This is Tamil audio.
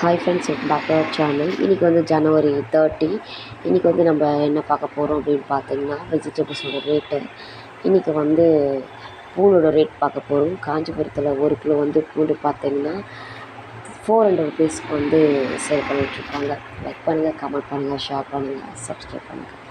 hi friends welcome back to channel இன்றைக்கி வந்து ஜனவரி தேர்ட்டி இன்றைக்கி வந்து நம்ம என்ன பார்க்க போகிறோம் அப்படின்னு பார்த்தீங்கன்னா வெஜிடபிள்ஸோட ரேட்டு இன்றைக்கி வந்து பூண்டோட ரேட் பார்க்க போகிறோம் காஞ்சிபுரத்தில் ஒரு கிலோ வந்து பூண்டு பார்த்தீங்கன்னா ஃபோர் ஹண்ட்ரட் ருபீஸ்க்கு வந்து சேல் பண்ணிகிட்ருக்காங்க லைக் பண்ணுங்கள் கமெண்ட் பண்ணுங்கள் ஷேர் பண்ணுங்கள் சப்ஸ்கிரைப் பண்ணுங்கள்